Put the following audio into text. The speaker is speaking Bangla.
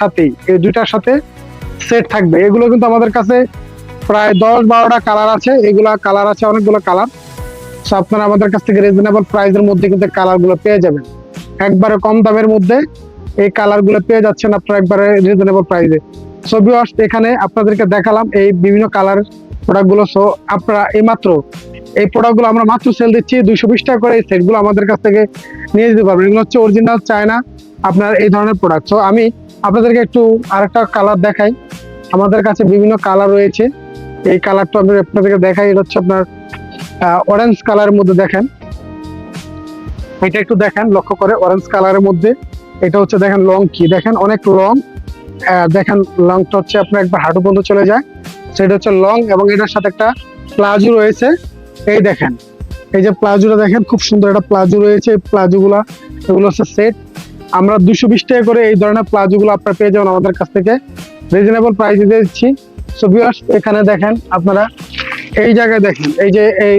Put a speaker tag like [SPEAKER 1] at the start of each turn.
[SPEAKER 1] সাথেই এই দুইটার সাথে সেট থাকবে। এগুলো কিন্তু আমাদের কাছে প্রায় দশ বারোটা কালার আছে। এগুলা কালার আছে, অনেকগুলো কালার সো আপনারা আমাদের কাছ থেকে রিজনেবল প্রাইসের মধ্যে কিন্তু কালারগুলো পেয়ে যাবেন। একবারে কম দামের মধ্যে এই কালারগুলো পেয়ে যাচ্ছেন আপনারা একবারে রিজনেবল প্রাইসে সো ভিউয়ার্স এখানে আপনাদেরকে দেখালাম এই বিভিন্ন কালার প্রোডাক্টগুলো। সো আপনারা এই মাত্র এই প্রোডাক্টগুলো আমরা মাত্র সেল দিচ্ছি। দুইশো বিশ টাকা করে এই সেটগুলো আমাদের কাছ থেকে নিয়ে যেতে পারবেন। এগুলো হচ্ছে অরিজিনাল চায়না আপনার এই ধরনের প্রোডাক্ট সো আমি আপনাদেরকে একটু আরেকটা কালার দেখাই। আমাদের কাছে বিভিন্ন কালার রয়েছে। এই কালারটা আমি আপনাদেরকে দেখাই। এটা হচ্ছে আপনার অরেঞ্জ কালারের মধ্যে দেখেন। এটা একটু দেখেন, লক্ষ্য করে অরেঞ্জ কালারের মধ্যে। এটা হচ্ছে দেখেন লং কি দেখেন অনেক লং দেখেন লংটা হচ্ছে আপনার একবার হাঁটু পর্যন্ত চলে যায়। সেটা হচ্ছে লং এবং এটার সাথে একটা প্লাজো রয়েছে। এই দেখেন, এই যে প্লাজোটা দেখেন, খুব সুন্দর একটা প্লাজো রয়েছে। প্লাজোগুলা এগুলো হচ্ছে সেট আমরা দুশো বিশ টাকা করে এই ধরনের প্লাজোগুলো আপনারা পেয়ে যাবেন আমাদের কাছ থেকে। রিজনেবল প্রাইসে দিচ্ছি সো এখানে দেখেন আপনারা, এই জায়গায় দেখেন, এই যে এই